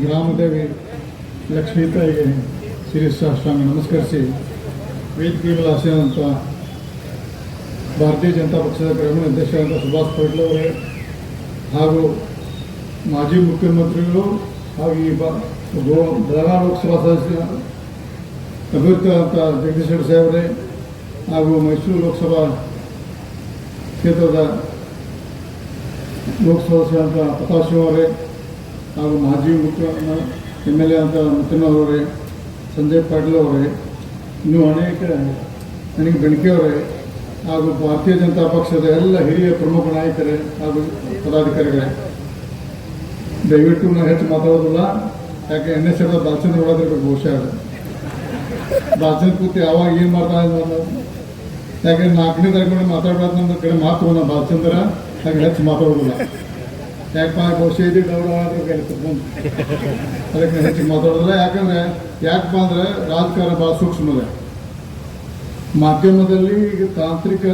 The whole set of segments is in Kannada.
ಗ್ರಾಮದೇವಿ ಲಕ್ಷ್ಮೀ ತಾಯಿಗೆ ಶಿರಸಾಷ್ಟಾಂಗ ನಮಸ್ಕರಿಸಿ ವೇದಿಕೆ ಆಸೆಯಾದಂಥ ಭಾರತೀಯ ಜನತಾ ಪಕ್ಷದ ಗ್ರಾಮೀಣ ಅಧ್ಯಕ್ಷರಾದ ಸುಭಾಷ್ ಪಟೇಲ್ ಅವರೇ ಹಾಗೂ ಮಾಜಿ ಮುಖ್ಯಮಂತ್ರಿಗಳು ಹಾಗೂ ಈ ಗೋ- ಬೆಳಗಾವಿ ಲೋಕಸಭಾ ಸದಸ್ಯ ಅಭ್ಯರ್ಥಿಯಾದಂಥ ಜಗದೀಶ್ ರೆಡ್ಡಿ ಸಾಹೇಬರೇ ಹಾಗೂ ಮೈಸೂರು ಲೋಕಸಭಾ ಕ್ಷೇತ್ರದ ಲೋಕಸಭಾ ಸದಸ್ಯರಾದಂಥ ಸಿಂಹ ಅವರೇ ಹಾಗೂ ಮಾಜಿ ಮುಖ್ಯ ಎಂ ಎಲ್ ಎ ಅಂತ ಮುತ್ತಿನವರೇ ಸಂಜಯ್ ಪಾಟೀಲ್ ಅವರೇ, ಇನ್ನೂ ಅನೇಕ ನನಗೆ ಬೆಣಕೆಯವರೇ ಹಾಗೂ ಭಾರತೀಯ ಜನತಾ ಪಕ್ಷದ ಎಲ್ಲ ಹಿರಿಯ ಪ್ರಮುಖ ನಾಯಕರೇ ಹಾಗೂ ಪದಾಧಿಕಾರಿಗಳೇ ದಯವಿಟ್ಟು ನಾನು ಹೆಚ್ಚು ಮಾತಾಡೋದಿಲ್ಲ, ಯಾಕೆ ಎನ್ ಎಸ್ ಎಫ್ ಬಾಲ್ಚಂದ್ರ ಹೊಡೋದಿರ್ಬೇಕು ಬಹುಶಃ. ಬಾಲ್ಚಂದ್ರ ಕೂತಿ ಯಾವಾಗ ಏನು ಇದ್ದಾನೆ ಯಾಕೆ ನಾಲ್ಕನೇ ತಾರೀಕು ಮಾತಾಡಬಾರ್ದು ಕಡೆ ಮಾತು ನಮ್ಮ ಬಾಲ್ಚಂದ್ರ ಹೆಚ್ಚು ಮಾತಾಡೋದಿಲ್ಲ ಯಾಕಪ್ಪ ಬಹುಶಃ ಇದು ಗೌರವ ಕುತ್ಕೊಂಡು ಅದಕ್ಕೆ ಹೆಚ್ಚಿಗೆ ಮಾತಾಡೋದಿಲ್ಲ ಯಾಕಂದ್ರೆ ಯಾಕಪ್ಪ ಅಂದ್ರೆ ರಾಜಕಾರಣ ಭಾಳ ಸೂಕ್ಷ್ಮದೆ ಮಾಧ್ಯಮದಲ್ಲಿ ಈಗ ತಾಂತ್ರಿಕ,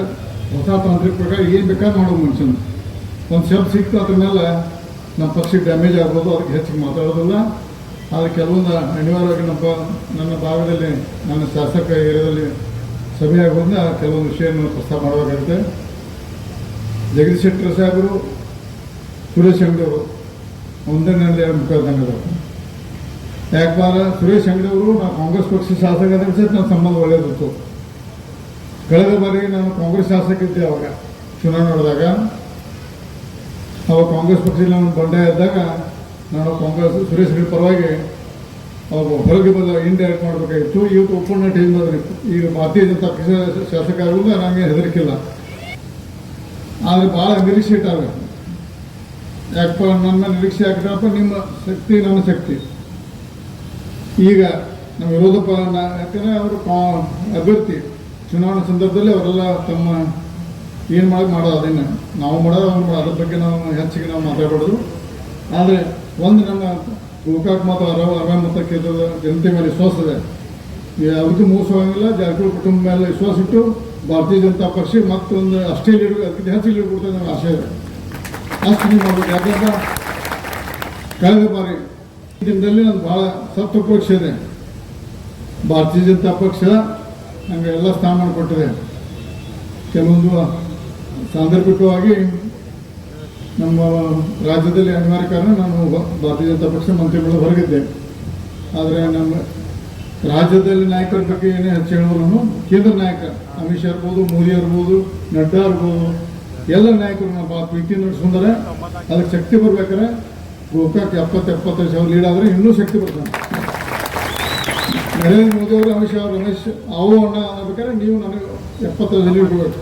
ಹೊಸ ತಾಂತ್ರಿಕ ಪ್ರಕಾರ ಏನು ಬೇಕಾದ್ರೆ ಮಾಡೋ ಮನುಷ್ಯನ. ಒಂದು ಶಬ್ದ ಸಿಕ್ತು ಅದ್ರ ಮೇಲೆ ನಮ್ಮ ಪಕ್ಷಕ್ಕೆ ಡ್ಯಾಮೇಜ್ ಆಗ್ಬೋದು, ಅದಕ್ಕೆ ಹೆಚ್ಚಿಗೆ ಮಾತಾಡೋದಿಲ್ಲ ಆದರೆ ಕೆಲವೊಂದು ಅನಿವಾರ್ಯವಾಗಿ ನಮ್ಮ ನನ್ನ ಭಾಗದಲ್ಲಿ, ನನ್ನ ಶಾಸಕ ಏರಿಯಾದಲ್ಲಿ ಸಭೆ ಆಗೋದ್ರಿಂದ ಕೆಲವೊಂದು ವಿಷಯವನ್ನು ಪ್ರಸ್ತಾಪ ಮಾಡಬೇಕಾಗುತ್ತೆ. ಜಗದೀಶ್ ಶೆಟ್ಟರ್ ಸಾಹೇಬರು, ಸುರೇಶ್ ಅಂಗಡಿ ಅವರು ಒಂದೇ ನನ್ನ ಎರಡು ಮುಖದಂಗದವರು ಯಾಕಂದ್ರೆ ಸುರೇಶ್ ಅಂಗಡಿ ಅವರು ನಾವು ಕಾಂಗ್ರೆಸ್ ಪಕ್ಷ ಶಾಸಕ ಸಹಿತ ನನ್ನ ಸಂಬಂಧ ಒಳ್ಳೆಯದಿತ್ತು ಕಳೆದ ಬಾರಿ ನಾನು ಕಾಂಗ್ರೆಸ್ ಶಾಸಕ ಇದ್ದೆ ಅವಾಗ ಚುನಾವಣೆ ನಡೆದಾಗ. ಅವಾಗ ಕಾಂಗ್ರೆಸ್ ಪಕ್ಷದಲ್ಲಿ ನಾನು ಬಂಡಾಯ ಇದ್ದಾಗ ನಾನು ಕಾಂಗ್ರೆಸ್ ಸುರೇಶ್ ಅಂಗಡಿ ಪರವಾಗಿ ಅವರು ಹೊರಗೆ ಬಂದ ಇಂಡೈರೆಕ್ಟ್ ಮಾಡಬೇಕಾಗಿತ್ತು. ಇವತ್ತು ಒಪ್ಪಂದ ಟೀಮ್ ಈಗ ಭಾರತೀಯ ಜನತಾ ಪಕ್ಷ ಶಾಸಕ ಆಗುವುದು ನನಗೆ ಹೆದರಿಕಿಲ್ಲ ಆದರೆ ಭಾಳ ನಿರೀಕ್ಷೆ ಇಟ್ಟಾಗ ಯಾಕಪ್ಪ, ನನ್ನ ನಿರೀಕ್ಷೆ ಯಾಕಪ್ಪ ನಿಮ್ಮ ಶಕ್ತಿ ನನ್ನ ಶಕ್ತಿ. ಈಗ ನಮ್ಮ ವಿರೋಧ ಯಾಕಂದರೆ ಅವರು ಕಾ- ಅಭ್ಯರ್ಥಿ. ಚುನಾವಣೆ ಸಂದರ್ಭದಲ್ಲಿ ಅವರೆಲ್ಲ ತಮ್ಮ ಏನು ಮಾಡಿ ಮಾಡೋದು ಅದನ್ನು. ನಾವು ಮಾಡೋದು ಅವ್ರು ಅದ್ರ ಬಗ್ಗೆ ನಾವು ಹೆಚ್ಚಿಗೆ ನಾವು ಮಾತಾಡೋದು ಆದರೆ ಒಂದು ನನ್ನ ಗೋಕಾಕ್ ಮತ್ತು ಅರವ ಅರವ ಮತ್ತು ಕ್ಷೇತ್ರದ ಜನತೆ ಮೇಲೆ ವಿಶ್ವಾಸ ಇದೆ. ಯಾವುದಕ್ಕೂ ಮೋಸವಾಗಿಲ್ಲ. ಜಾರಕಿಹೊಳಿ ಕುಟುಂಬ ಮೇಲೆ ವಿಶ್ವಾಸ ಇಟ್ಟು ಭಾರತೀಯ ಜನತಾ ಪಕ್ಷ ಮತ್ತೊಂದು ಅಷ್ಟೇ ಲೀಡರ್ ಅದಕ್ಕಿಂತ ಹೆಚ್ಚು ಕೊಡ್ತದೆ ನನ್ನ ಆಸೆ. ಇದೆ ಅಷ್ಟು ನೀವು ಮಾಡಬೇಕು ಯಾಕಂದ್ರೆ ಕಳೆದ ಬಾರಿ ದಿನದಲ್ಲಿ ನಾನು ಭಾಳ ಸತ್ವ ಪಕ್ಷ ಇದೆ. ಭಾರತೀಯ ಜನತಾ ಪಕ್ಷ ನನಗೆ ಎಲ್ಲ ಸ್ಥಾನಮಾನ ಕೊಟ್ಟಿದೆ. ಕೆಲವೊಂದು ಸಾಂದರ್ಭಿಕವಾಗಿ ನಮ್ಮ ರಾಜ್ಯದಲ್ಲಿ ಅನಿವಾರ್ಯ ಕಾರಣ ನಾನು ಭಾರತೀಯ ಜನತಾ ಪಕ್ಷ ಮಂತ್ರಿಗಳು ಹೊರಗಿದ್ದೆ. ಆದರೆ ನಮ್ಮ ರಾಜ್ಯದಲ್ಲಿ ನಾಯಕರ ಬಗ್ಗೆ ಏನೇ ಹೆಚ್ಚು ಹೇಳೋರು ನಾನು ಕೇಂದ್ರ ನಾಯಕ ಅಮಿತ್ ಶಾ ಇರ್ಬೋದು, ಮೋದಿ ಇರ್ಬೋದು, ನಡ್ಡಾ ಇರ್ಬೋದು, ಎಲ್ಲ ನಾಯಕರು ನಾವು ಭಾಳ ಪ್ರೀತಿ ನಡೆಸ್ಕೊಂಡಾರೆ ಅದಕ್ಕೆ ಶಕ್ತಿ ಬರ್ಬೇಕಾರೆ ಗೋಕಾಕ್ ಎಪ್ಪತ್ತು ಎಪ್ಪತ್ತೈದು ಸಾವಿರ ಲೀಡ್ ಆದರೆ ಇನ್ನೂ ಶಕ್ತಿ ಬರ್ತಾನೆ. ನರೇಂದ್ರ ಮೋದಿ ಅವರು, ಅಮಿತ್ ಶಾ ಅವರು, ರಮೇಶ್, ಅವು ಅಣ್ಣ ಅನ್ನಬೇಕಾದ್ರೆ ನೀವು ನನಗೆ ಎಪ್ಪತ್ತೈದು ಲೀಡ್ ಕೊಡಬೇಕು.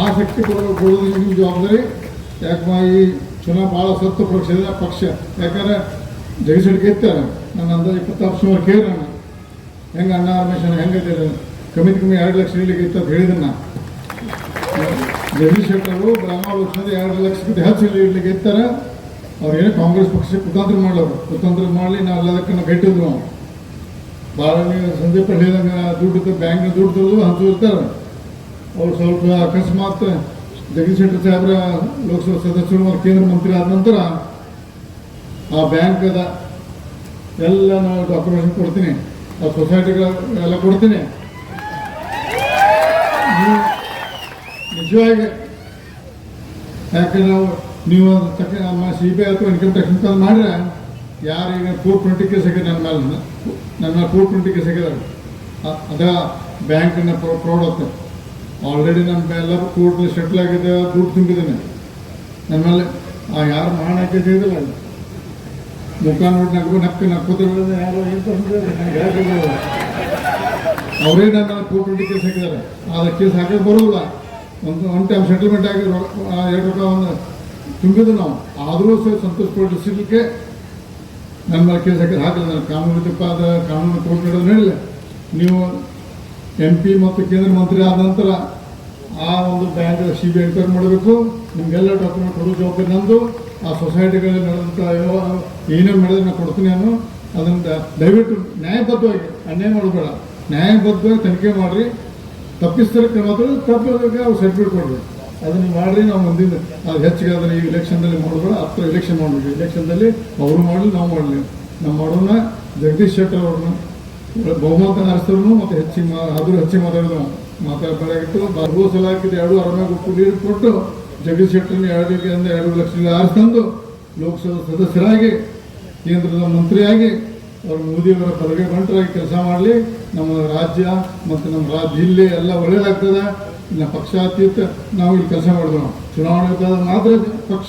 ಆ ಶಕ್ತಿ ಕೊಡೋ ಕೊಡೋದು ನಿಮ್ಮ ಜವಾಬ್ದಾರಿ. ಯಾಕಮ್ಮ ಈ ಚುನಾವಣೆ ಭಾಳ ಸತ್ತು ಪಕ್ಷ ಪಕ್ಷ. ಯಾಕಂದ್ರೆ ಜಗದೀಶ್ ಗೆತ್ತಾರೆ ನನ್ನ ಅಂದ ಇಪ್ಪತ್ತಾರು ಸುಮಾರು ಕೇಳೋಣ ಹೆಂಗೆ ಅನ್ನ ರಮೇಶ್ ಹೆಂಗೈತೆ ಕಮ್ಮಿ ಕಮ್ಮಿ ಎರಡು ಲಕ್ಷ ನೀಡಲಿಕ್ಕೆ ಇತ್ತು ಅಂತ ಹೇಳಿದನ್ನ. ಜಗದೀಶ್ ಶೆಟ್ಟರು ಬ್ರಾಹ್ಮಣ ಲೋಕಸಭೆ ಎರಡು ಲಕ್ಷಕ್ಕಿಂತ ಹೆಚ್ಚು ಇಡ್ಲಿಕ್ಕೆ ಇರ್ತಾರೆ. ಅವ್ರು ಏನೋ ಕಾಂಗ್ರೆಸ್ ಪಕ್ಷಕ್ಕೆ ಕುತಂತ್ರ ಮಾಡಲವರು ಕುತಂತ್ರ ಮಾಡಲಿ ನಾವು ಎಲ್ಲದಕ್ಕನ್ನು ಗಟ್ಟಿದ್ರು. ನಾವು ಭಾಳ ಪಟ್ಟು ಹೇಳಿದಂಗೆ ದುಡ್ಡು ಬ್ಯಾಂಕ್ ದುಡ್ಡು ತಂದು ಹಂಚು ಇರ್ತಾರೆ. ಅವ್ರು ಸ್ವಲ್ಪ ಅಕಸ್ಮಾತ್ ಜಗದೀಶ್ ಶೆಟ್ಟರ್ ಸಾಹೇಬ್ರ ಲೋಕಸಭಾ ಸದಸ್ಯರು ಮತ್ತು ಕೇಂದ್ರ ಮಂತ್ರಿ ಆದ ನಂತರ ಆ ಬ್ಯಾಂಕದ ಎಲ್ಲ ನಾವು ಡಾಕ್ಯುಮೆಂಟ್ ಕೊಡ್ತೀನಿ. ಆ ಸೊಸೈಟಿಗಳೆಲ್ಲ ಕೊಡ್ತೀನಿ. ನಿಜವಾಗಿ ಯಾಕಂದ್ರೆ ನಾವು, ನೀವು ತಕ್ಕ ನಮ್ಮ ಸಿ ಬಿ ಐ ಅಥವಾ ಇನ್ಕಮ್ ಟ್ಯಾಕ್ಸ್ ಮುಖಾಂತರ ಮಾಡಿದ್ರೆ ಯಾರು ಈಗ ಫೋರ್ ಟ್ವೆಂಟಿ ಕೇಸ್ ಆಗಿದೆ ನನ್ನ ಮೇಲೆ. ನನ್ನ ಮೇಲೆ ಫೋರ್ ಟ್ವೆಂಟಿ ಕೇಸ್ ಆಗಿದೆ ಅದ. ಬ್ಯಾಂಕಿನ ಪ್ರೌಡ್ ಆಗ್ತದೆ ಆಲ್ರೆಡಿ ನಮ್ಮ ಎಲ್ಲರೂ ಕೋರ್ಟ್ನಲ್ಲಿ ಸೆಟ್ಲ್ ಆಗಿದೆ ದುಡ್ಡು ತುಂಬಿದ್ದೇನೆ. ನನ್ನ ಮೇಲೆ ಆ ಯಾರು ಮಾಡ ಕೇಸ್ ಇದಿಲ್ಲ ಮುಖ ನೋಡಿ ನಗು ನಕ್ಕು ನಕ್ಕೋತಿರೋದು ಯಾರು ಏನು. ಅವರೇ ನನ್ನ ಟೂ ಟ್ವೆಂಟಿ ಕೇಸ್ ಹಾಕಿದ್ದಾರೆ. ಆದ ಕೇಸ್ ಒಂದು ಒನ್ ಟೈಮ್ ಸೆಟಲ್ಮೆಂಟ್ ಆಗಿ ಎರಡು ರೂಪಾಯಿ ಒಂದು ತುಂಬಿದ್ದು ನಾವು. ಆದರೂ ಸಹ ಸಂತೋಷ ಸಿಗಲಿಕ್ಕೆ ನನ್ನ ಕೇಸ್ ಹಾಕಿದ್ರೆ ಹಾಕಿಲ್ಲ. ನಾನು ಕಾನೂನು ತಪ್ಪಾದ ಕಾನೂನು ಕೋರ್ಟ್ ನೀಡೋದು ಹೇಳಿಲ್ಲ ನೀವು ಎಂ ಪಿ ಮತ್ತು ಕೇಂದ್ರ ಮಂತ್ರಿ ಆದ ನಂತರ ಆ ಒಂದು ಬ್ಯಾಂಕ್ ಸಿ ಬಿ ಎನ್ಕ್ವೈರಿ ಮಾಡಬೇಕು. ನಿಮಗೆಲ್ಲ ಡಾಕ್ಯುಮೆಂಟ್ ಕೊಡೋ ಜವಾಬ್ದಾರಿ ನಂದು. ಆ ಸೊಸೈಟಿಗಳಲ್ಲಿ ನಡೆದಂಥ ಏನೇನು ಮಾಡಿದ್ರೆ ನಾನು ಕೊಡ್ತೀನಿ ಅನ್ನೋ ಅದನ್ನ ದಯವಿಟ್ಟು ನ್ಯಾಯಬದ್ಧವಾಗಿ ಅನ್ಯಾಯ ಮಾಡಬೇಡ. ನ್ಯಾಯಬದ್ಧವಾಗಿ ತನಿಖೆ ಮಾಡಿರಿ. ತಪ್ಪಿಸ್ತಾರೆ ಮಾತ್ರ ತಪ್ಪಿಸೋದಕ್ಕೆ ಅವ್ರು ಸರ್ಟಿಫಿಕೇಟ್ ಕೊಡ್ರಿ ಅದನ್ನ ಮಾಡಿರಿ, ನಾವು ಮುಂದಿನ ಅದು ಹೆಚ್ಚಿಗೆ ಆದರೆ ಈ ಇಲೆಕ್ಷನ್ದಲ್ಲಿ ಮಾಡಬೇಡ, ಹತ್ರ ಎಲೆಕ್ಷನ್ ಮಾಡಬೇಕು. ಇಲೆಕ್ಷನ್ದಲ್ಲಿ ಅವರು ಮಾಡಲಿ, ನಾವು ಮಾಡಲಿ. ನಮ್ಮ ಮಾಡೋಣ ಜಗದೀಶ್ ಶೆಟ್ಟರ್ ಅವ್ರನ್ನ ಬಹುಮತ ನಡೆಸಿದ್ರು ಮತ್ತೆ ಹೆಚ್ಚಿಗೆ ಮಾ ಆದರೂ ಹೆಚ್ಚಿಗೆ ಮಾತಾಡಿದ್ರು ಮಾತಾಡಬೇಕಾಗಿತ್ತು ಬರ್ಗೋ ಸಲ ಹಾಕಿದ ಎರಡು ಅರಣ್ಯ ನೀರು ಕೊಟ್ಟು ಜಗದೀಶ್ ಶೆಟ್ಟರ್ನ ಎರಡು ಅಂದ್ರೆ ಎರಡು ಲಕ್ಷ ಆರಿಸ್ಕೊಂಡು ಲೋಕಸಭಾ ಸದಸ್ಯರಾಗಿ, ಕೇಂದ್ರದ ಮಂತ್ರಿಯಾಗಿ ಅವರು ಮೋದಿಯವರ ಪದವಿ ಬಂಟರಾಗಿ ಕೆಲಸ ಮಾಡಲಿ. ನಮ್ಮ ರಾಜ್ಯ ಮತ್ತು ನಮ್ಮ ರಾಜ್ಯ ಜಿಲ್ಲೆ ಎಲ್ಲ ಒಳ್ಳೇದಾಗ್ತದೆ. ಇನ್ನು ಪಕ್ಷಾತೀತ ನಾವು ಇಲ್ಲಿ ಕೆಲಸ ಮಾಡಿದ್ರು ನಾವು ಚುನಾವಣೆ ಮಾತ್ರ ಪಕ್ಷ